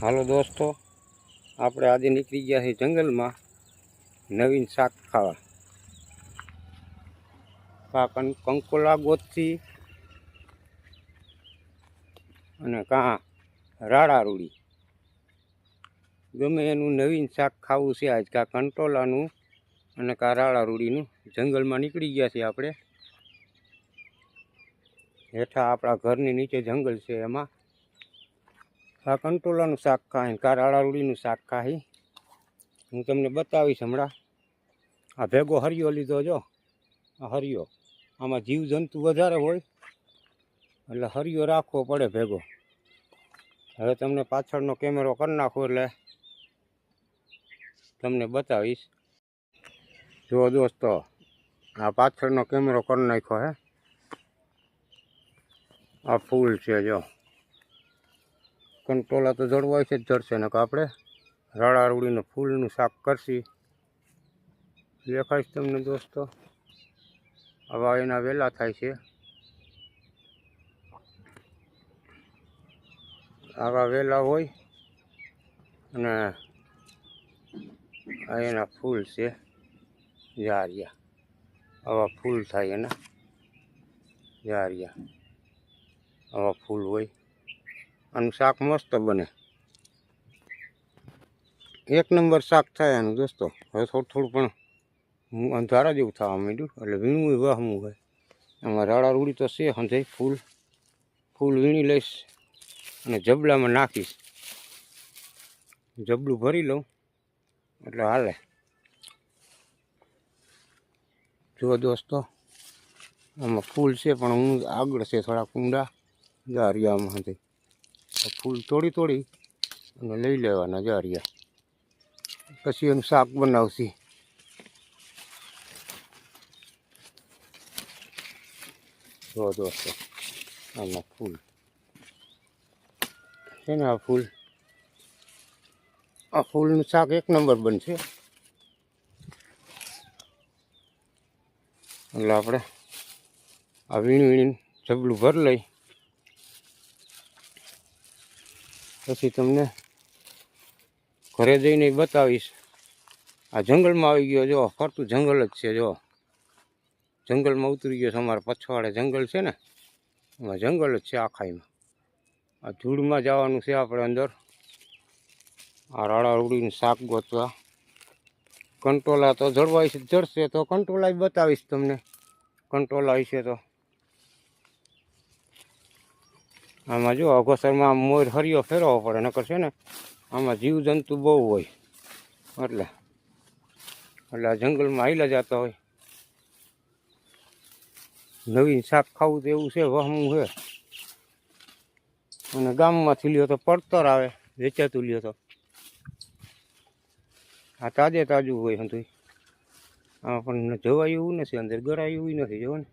હાલો દોસ્તો, આપણે આજે નીકળી ગયા છીએ જંગલમાં નવીન શાક ખાવા. કા કંકોલા ગોતથી અને કાં રાડા રૂડી. ગમે એનું નવીન શાક ખાવું છે આજ, કાં કંટોલાનું અને કાં રાડા રૂડીનું. જંગલમાં નીકળી ગયા છીએ આપણે. હેઠા આપણા ઘરની નીચે જંગલ છે એમાં. આ કંટોલાનું શાક ખાય કા રાળારૂડીનું શાક ખાય હું તમને બતાવીશ હમણાં. આ ભેગો હરિયો લીધો જો. આ હરિયો. આમાં જીવજંતુ વધારે હોય. એટલે હરિયો રાખવો પડે ભેગો. હવે તમને પાછળનો કેમેરો કરી નાખો એટલે તમને બતાવીશ. જો દોસ્તો, આ પાછળનો કેમેરો કરી નાખ્યો હે. આ ફૂલ છે જો. કંટોલા તો જળવાય છે જ જળશે ને આપણે રાડા રૂડીને ફૂલનું શાક કરશી. દેખાઈશ તમને દોસ્તો? આવા એના વેલા થાય છે. આવા વેલા હોય અને આ એના ફૂલ છે. જારિયા આવા ફૂલ થાય એના. જારિયા આવા ફૂલ હોય. આનું શાક મસ્ત બને. એક નંબર શાક થાય આનું દોસ્તો હવે થોડું થોડું પણ હું અંધારા જેવું થવા માંડ્યું, એટલે વીણવું વાહ હોય. એમાં રાડા રૂડી તો છે, હંધે ફૂલ ફૂલ વીણી લઈશ અને જબલામાં નાખીશ. જબલું ભરી લઉં, એટલે હાલે. જુઓ દોસ્તો, આમાં ફૂલ છે, પણ હું આગળ છે, થોડા કુંડા દારિયામાં હતી ફૂલ તોડી તોડી અને લઈ લેવાના જારિયા પછી એનું શાક બનાવશી. જો દોસ્તો આમાં ફૂલ. છે ને આ ફૂલ? આ ફૂલનું શાક એક નંબર બનશે. એટલે આપણે આ વીણ વીણીને જબલું ભર લઈ પછી તમને ઘરે જઈને બતાવીશ. આ જંગલમાં આવી ગયો, જો, ફરતું જંગલ જ છે, જો. જંગલમાં ઉતરી ગયો છે, અમારા પછવાડે જંગલ છે ને? એમાં જંગલ જ છે આખાઈમાં આ ધૂળમાં જવાનું છે આપણે અંદર. આ રાડા ઉડીને શાક ગોતવા. કંટોલા તો જળવાય છે, જળશે તો કંટોલા બતાવીશ તમને. કંટોલા વિશે તો. આમાં જો અગોસરમાં મોર હરિયો ફેરવવો પડે, નકર છે ને આમાં જીવજંતુ બહુ હોય. એટલે એટલે આ જંગલમાં હાઈલા જતા હોય. નવીન શાક ખાવું તો એવું છે, વહમું છે. અને ગામમાંથી લ્યો તો પડતર આવે, વેચાતું લ્યો તો. આ તાજે તાજું હોય હંધુય. આમાં પણ જોવાયું એવું નથી અંદર, ગરાયું એવું નથી, જોવો ને.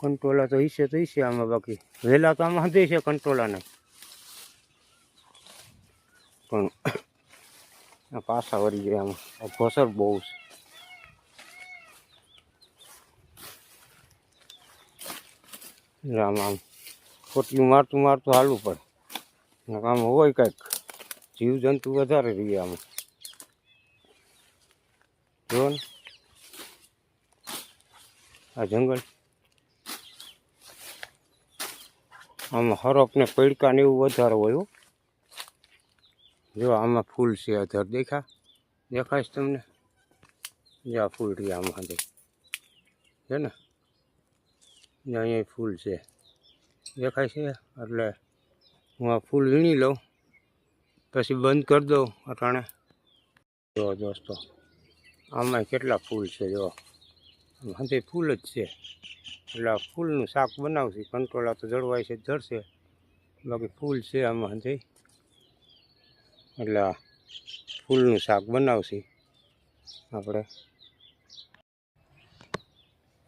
કંટ્રોલા તો હિસે તો હિસે આમાં બાકી. વહેલા તો આમાં હંધે છે કંટ્રોલાને પણ પાછા વળી ગયા આમાં. આ બહુ છે. આમ આમ ખોટલું મારતું મારતું હાલવું પડે. આમ હોય કંઈક. જીવજંતુ વધારે રહીએ આમાં. જુઓ ને. આ જંગલ. આમાં હરફને ને ને એવું વધારે હોય જો આમાં ફૂલ છે અધર, દેખા? દેખાય તમને? જો આ ફૂલ રહ્યા આમાં દે છે ને? અહીંયા ફૂલ છે. દેખાય છે? એટલે હું આ ફૂલ વીણી લઉં, પછી બંધ કરી દઉં અટાણે. જો દોસ્તો આમાં કેટલા ફૂલ છે, જો. હાથે ફૂલ જ છે. એટલે આ ફૂલનું શાક બનાવશે, કંટોલા તો જળવાય છે, જળશે. બાકી ફૂલ છે આમાં હાથે એટલે ફૂલનું શાક બનાવશે આપણે.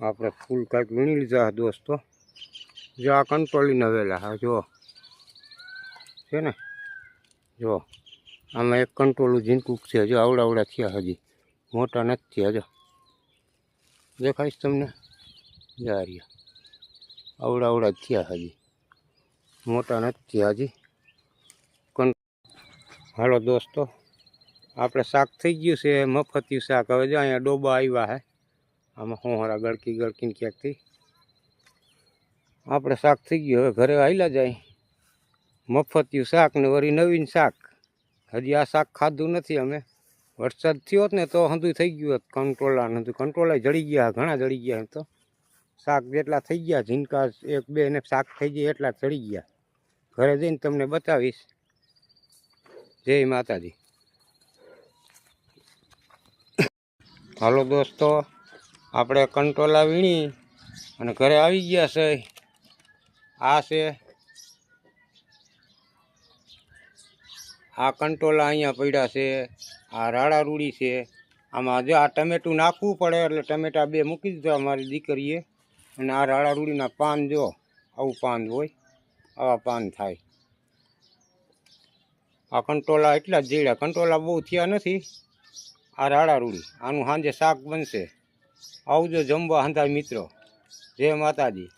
આપણે ફૂલ કાંઈક વીણી લીધા દોસ્તો. જો આ કંટ્રોલી નવેલા હા, જો. છે ને? જો. આમાં એક કંટ્રોલું ઝીંકુક છે હજુ આવડા આવડા થયા હજી. મોટા નથી થયા, જો. દેખાઈશ તમને? જારિયા આવડા આવડા થયા હજી. મોટા નથી થયા હજી. હાલો દોસ્તો, આપણે શાક થઈ ગયું છે મફતિયું શાક. હવે જો અહીંયા ડોબા આવ્યા હે. આમાં હોહરા ગળકી ગળકીને ક્યાંકથી આપણે શાક થઈ ગયું, હવે ઘરે આવેલા જાય મફતિયું શાક ને વળી નવીન શાક. હજી આ શાક ખાધું નથી અમે. વરસાદ થયો ને તો હંધું થઈ ગયું હોત કંટ્રોલા ને કંટ્રોલા જડી ગયા, ઘણા જડી ગયા તો. શાક જેટલા થઈ ગયા ઝીંકા એક બે ને શાક થઈ ગયા એટલા ચડી ગયા. ઘરે જઈને તમને બતાવીશ. જય માતાજી. હાલો દોસ્તો, આપણે કંટ્રોલા વીણી અને ઘરે આવી ગયા છે. આ છે આ કંટોલા અહીંયા પડ્યા છે, આ રાડા રૂડી છે. આમાં જો આ ટમેટું નાખવું પડે એટલે ટમેટા બે મૂકી દીધા મારી દીકરીએ. અને આ રાડા રૂડીના પાન જો, આવું પાન હોય, આવા પાન થાય. આ કંટોલા એટલા જ જેડ્યા કંટોલા બહુ થયા નથી. આ રાડા રૂડી, આનું સાંજે શાક બનશે. આવજો જમવા, હંધાય મિત્રો. જય માતાજી.